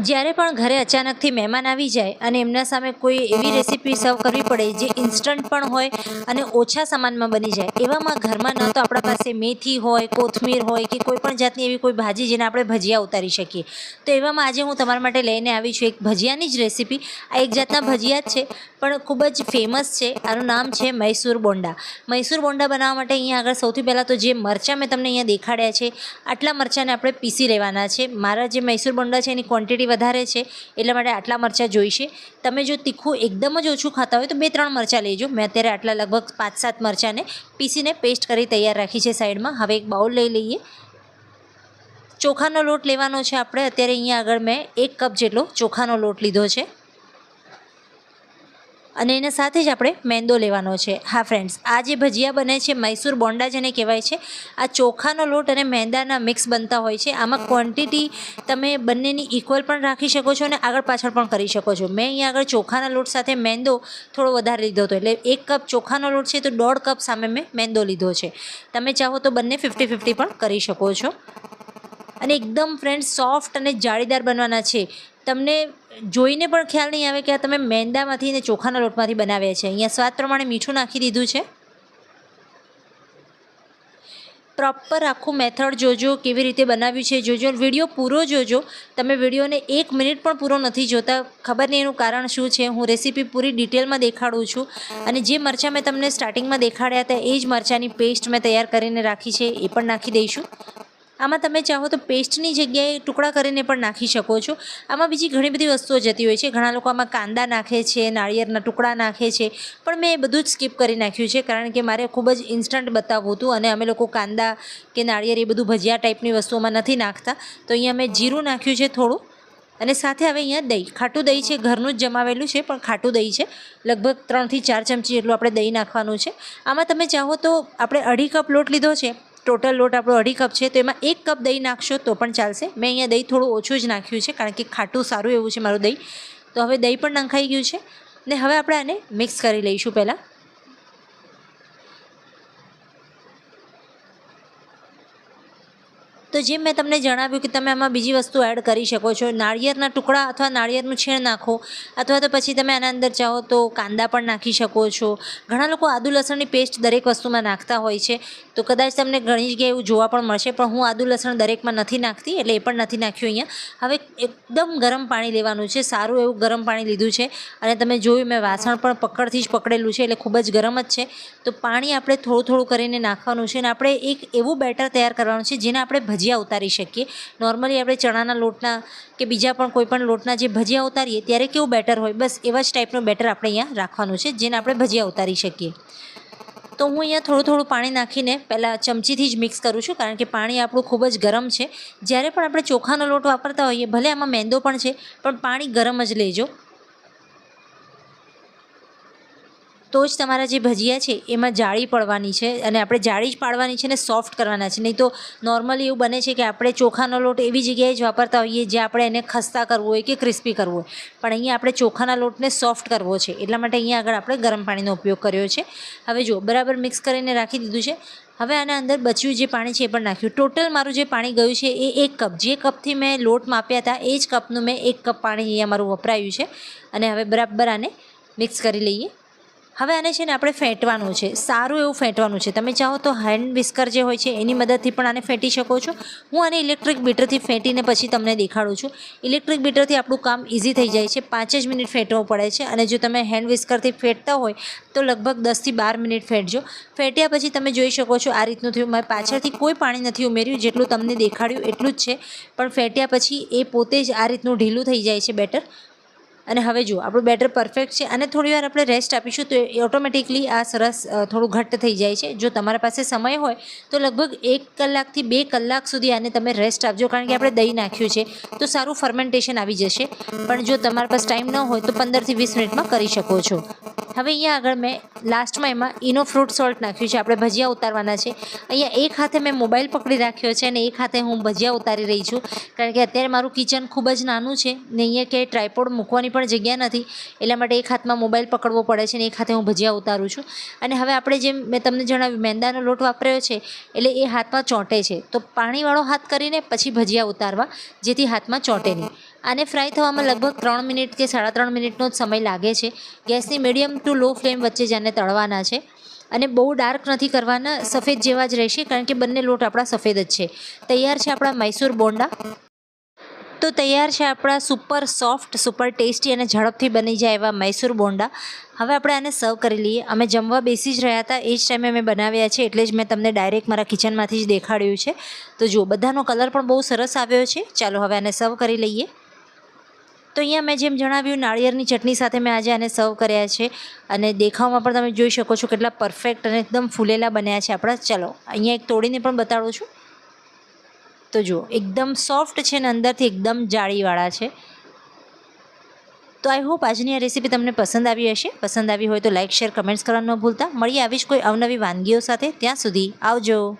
જ્યારે પણ ઘરે અચાનકથી મહેમાન આવી જાય અને એમના સામે કોઈ એવી રેસીપી સર્વ કરવી પડે જે ઇન્સ્ટન્ટ પણ હોય અને ઓછા સામાનમાં બની જાય, એવામાં ઘરમાં ન તો આપણા પાસે મેથી હોય, કોથમીર હોય કે કોઈ પણ જાતની એવી કોઈ ભાજી જેને આપણે ભજીયા ઉતારી શકીએ. તો એવામાં આજે હું તમારા માટે લઈને આવી છું એક ભજીયાની જ રેસીપી. આ એક જાતના ભજીયા જ છે, પણ ખૂબ જ ફેમસ છે. આનું નામ છે મૈસૂર બોંડા. મૈસૂર બોંડા બનાવવા માટે અહીંયા આગળ સૌથી પહેલાં તો જે મરચાં મેં તમને અહીંયા દેખાડ્યા છે, આટલા મરચાંને આપણે પીસી લેવાના છે. મારા જે મૈસૂર બોંડા છે એની ક્વોન્ટિટી વધારે છે, એટલા માટે આટલા મરચાં જોઈશે. તમે જો તીખું એકદમ જ ઓછું ખાતા હોય તો બે ત્રણ મરચાં લેજો. મેં અત્યારે આટલા લગભગ પાંચ સાત મરચાંને પીસીને પેસ્ટ કરી તૈયાર રાખી છે સાઈડમાં. હવે એક બાઉલ લઈ લઈએ. ચોખાનો લોટ લેવાનો છે આપણે. અત્યારે અહીંયા આગળ મેં એક કપ જેટલો ચોખાનો લોટ લીધો છે. અને એના સાથે જ આપણે મેંદો લેવાનો છે. હા ફ્રેન્ડ્સ આ જે ભજીયા બને છે, મૈસૂર બોંડા જેને કહેવાય છે, આ ચોખાનો લોટ અને મેંદાના મિક્સ બનતા હોય છે. આમાં ક્વોન્ટિટી તમે બંનેની ઇક્વલ પણ રાખી શકો છો અને આગળ પાછળ પણ કરી શકો છો. મેં અહીંયા આગળ ચોખાના લોટ સાથે મેંદો થોડો વધારે લીધો હતો, એટલે એક કપ ચોખાનો લોટ છે તો દોઢ કપ સામે મેં મેંદો લીધો છે. તમે ચાહો તો બંને ફિફ્ટી ફિફ્ટી પણ કરી શકો છો. અને એકદમ ફ્રેન્ડ સોફ્ટ અને જાળીદાર બનવાના છે. તમને જોઈને પણ ખ્યાલ નહીં આવે કે આ તમે મેંદામાંથી ને ચોખાના લોટમાંથી બનાવ્યા છે. અહીંયા સ્વાદ પ્રમાણે મીઠું નાખી દીધું છે. પ્રોપર આખું મેથડ જોજો, કેવી રીતે બનાવ્યું છે જોજો વીડિયો પૂરો જોજો. તમે વિડીયોને એક મિનિટ પણ પૂરો નથી જોતા. ખબર નહીં એનું કારણ શું છે. હું રેસીપી પૂરી ડિટેલમાં દેખાડું છું. અને જે મરચાં મેં તમને સ્ટાર્ટિંગમાં દેખાડ્યા હતા, એ જ મરચાંની પેસ્ટ મેં તૈયાર કરીને રાખી છે, એ પણ નાખી દઈશું. આમાં તમે ચાહો તો પેસ્ટની જગ્યાએ ટુકડા કરીને પણ નાખી શકો છો. આમાં બીજી ઘણી બધી વસ્તુઓ જતી હોય છે. ઘણા લોકો આમાં કાંદા નાખે છે, નાળિયેરના ટુકડા નાખે છે. પણ મેં એ બધું જ સ્કીપ કરી નાખ્યું છે કારણ કે મારે ખૂબ જ ઇન્સ્ટન્ટ બતાવવું હતું અને અમે લોકો કાંદા કે નાળિયેર એ બધું ભજીયા ટાઈપની વસ્તુઓમાં નથી નાખતા. તો અહીંયા મેં જીરું નાખ્યું છે થોડું અને સાથે હવે અહીંયા દહીં. ખાટું દહીં છે, ઘરનું જ જમાવેલું છે પણ ખાટું દહીં છે. લગભગ ત્રણથી ચાર ચમચી જેટલું આપણે દહીં નાખવાનું છે. આમાં તમે ચાહો તો આપણે અઢી કપ લોટ લીધો છે. ટોટલ લોટ આપણો અઢી કપ છે, તો એમાં એક કપ દહીં નાખશો તો પણ ચાલશે. મેં અહીંયા દહીં થોડું ઓછું જ નાખ્યું છે, કારણ કે ખાટું સારું એવું છે મારું દહીં. તો હવે દહીં પણ નંખાઈ ગયું છે. ને હવે આપણે આને મિક્સ કરી લઈશું પહેલાં. તો જેમ મેં તમને જણાવ્યું કે તમે આમાં બીજી વસ્તુ એડ કરી શકો છો. નાળિયેરના ટુકડા અથવા નાળિયેરનું છીણ નાખો અથવા તો પછી તમે આના અંદર ચાહો તો કાંદા પણ નાખી શકો છો. ઘણા લોકો આદુ લસણની પેસ્ટ દરેક વસ્તુમાં નાખતા હોય છે. તો કદાચ તમને ઘણી જગ્યાએ એવું જોવા પણ મળશે, પણ હું આદુ લસણ દરેકમાં નથી નાખતી, એટલે એ પણ નથી નાખ્યું અહીંયા. હવે એકદમ ગરમ પાણી લેવાનું છે, સારું એવું ગરમ પાણી લીધું છે. અને તમે જોયું મેં વાસણ પણ પકડથી જ પકડેલું છે, એટલે ખૂબ જ ગરમ જ છે. તો પાણી આપણે થોડું થોડું કરીને નાખવાનું છે અને આપણે એક એવું બેટર તૈયાર કરવાનું છે જેને આપણે ભજીયા ઉતારી શકીએ. નોર્મલી આપણે ચણાના લોટના કે બીજા પણ કોઈપણ લોટના જે ભજીયા ઉતારીએ ત્યારે કેવું બેટર હોય? બસ એવા જ ટાઈપનું બેટર આપણે અહીંયા રાખવાનું છે, જેને આપણે ભજીયા ઉતારી શકીએ. તો હું અહીંયા થોડું થોડું પાણી નાખીને પહેલાં ચમચીથી જ મિક્સ કરું છું, કારણ કે પાણી આપણું ખૂબ જ ગરમ છે. જ્યારે પણ આપણે ચોખાનો લોટ વાપરતા હોઈએ, ભલે આમાં મેંદો પણ છે, પણ પાણી ગરમ જ લેજો. તો જ તમારા જે ભજીયા છે, એમાં જાળી પડવાની છે અને આપણે જાળી જ પાડવાની છે ને સોફ્ટ કરવાના છે. નહીં તો નોર્મલી એવું બને છે કે આપણે ચોખાનો લોટ એવી જગ્યાએ જ વાપરતા હોઈએ જે આપણે એને ખસ્તા કરવું હોય કે ક્રિસ્પી કરવું હોય. પણ અહીંયા આપણે ચોખાના લોટને સોફ્ટ કરવો છે. એટલા માટે અહીંયા આગળ આપણે ગરમ પાણીનો ઉપયોગ કર્યો છે. હવે જો બરાબર મિક્સ કરીને રાખી દીધું છે. હવે આના અંદર બચ્યું જે પાણી છે એ પણ નાખ્યું. ટોટલ મારું જે પાણી ગયું છે એ એક કપ. જે કપથી મેં લોટ માપ્યા હતા, એ જ કપનું મેં એક કપ પાણી અહીંયા મારું વપરાયું છે. અને હવે બરાબર આને મિક્સ કરી લઈએ. હવે આને છે ને આપણે ફેંટવાનું છે. સારું એવું ફેંટવાનું છે. તમે ચાહો તો હેન્ડ વિસ્કર જે હોય છે, એની મદદથી પણ આને ફેંટી શકો છો. હું આને ઇલેક્ટ્રિક બીટરથી ફેંટીને પછી તમને દેખાડું છું. ઇલેક્ટ્રિક બીટરથી આપણું કામ ઇઝી થઈ જાય છે. પાંચ જ મિનિટ ફેંટવું પડે છે અને જો તમે હેન્ડ વિસ્કરથી ફેંટતા હોય, તો લગભગ દસથી બાર મિનિટ ફેંટજો. ફેંટ્યા પછી તમે જોઈ શકો છો આ રીતનું થયું. મેં પાછળથી કોઈ પાણી નથી ઉમેર્યું. જેટલું તમને દેખાડ્યું એટલું જ છે. પણ ફેંટ્યા પછી એ પોતે જ આ રીતનું ઢીલું થઈ જાય છે બેટર. અને હવે જુઓ, આપણું બેટર પરફેક્ટ છે અને થોડી વાર આપણે રેસ્ટ આપીશું તો એ ઓટોમેટિકલી આ સરસ થોડું ઘટ્ટ થઈ જાય છે. જો તમારા પાસે સમય હોય તો લગભગ એક કલાકથી બે કલાક સુધી આને તમે રેસ્ટ આપજો, કારણ કે આપણે દહીં નાખ્યું છે, તો સારું ફર્મેન્ટેશન આવી જશે. પણ જો તમારા પાસે ટાઈમ ન હોય તો પંદરથી વીસ મિનિટમાં કરી શકો છો. હવે અહીંયા આગળ મેં લાસ્ટમાં એમાં ઈનો ફ્રૂટ સોલ્ટ નાખ્યું છે. આપણે ભજીયા ઉતારવાના છે. અહીંયા એક હાથે મેં મોબાઈલ પકડી રાખ્યો છે અને એક હાથે હું ભજીયા ઉતારી રહી છું. કારણ કે અત્યારે મારું કિચન ખૂબ જ નાનું છે ને અહીંયા ક્યાંય ટ્રાયપોડ મૂકવાની પણ જગ્યા નથી. એટલા માટે એક હાથમાં મોબાઈલ પકડવો પડે છે ને એક હાથે હું ભજીયા ઉતારું છું. અને હવે આપણે જેમ મેં તમને જણાવ્યું, મેંદાનો લોટ વાપર્યો છે એટલે એ હાથમાં ચોંટે છે. તો પાણીવાળો હાથ કરીને પછી ભજીયા ઉતારવા, જેથી હાથમાં ચોંટે નહીં. આને ફ્રાય થવામાં લગભગ ત્રણ મિનિટ કે સાડા ત્રણ મિનિટનો જ સમય લાગે છે. ગેસની મીડિયમ ટુ લો ફ્લેમ વચ્ચે જાને તળવાના છે. અને બહુ ડાર્ક નથી કરવાના, સફેદ જેવા જ રહેશે, કારણ કે બંને લોટ આપણા સફેદ જ છે. તૈયાર છે આપણા મૈસૂર બોંડા. તો તૈયાર છે આપણા સુપર સોફ્ટ સુપર ટેસ્ટી અને ઝડપથી બની જાય એવા મૈસૂર બોંડા. હવે આપણે આને સર્વ કરી લઈએ. અમે જમવા બેસી જ રહ્યા હતા, એ જ ટાઈમે અમે બનાવ્યા છે, એટલે જ મેં તમને ડાયરેક્ટ મારા કિચનમાંથી જ દેખાડ્યું છે. તો જુઓ, બધાનો કલર પણ બહુ સરસ આવ્યો છે. ચાલો હવે આને સર્વ કરી લઈએ. તો અહીંયા મેં જેમ જણાવ્યું, નાળિયેરની ચટણી સાથે મેં આજે આને સર્વ કર્યા છે. અને દેખાવમાં પણ તમે જોઈ શકો છો કેટલા પરફેક્ટ અને એકદમ ફૂલેલા બન્યા છે આપણા. ચલો, અહીંયા એક તોડીને પણ બતાડું છું. તો જુઓ, એકદમ સોફ્ટ છે ને અંદરથી એકદમ જાળીવાળા છે. તો આઈ હોપ આજની આ રેસીપી તમને પસંદ આવી હશે. પસંદ આવી હોય તો લાઇક શેર કમેન્ટ્સ કરવાનું ન ભૂલતા. મળીએ આવી જ કોઈ અવનવી વાનગીઓ સાથે. ત્યાં સુધી આવજો.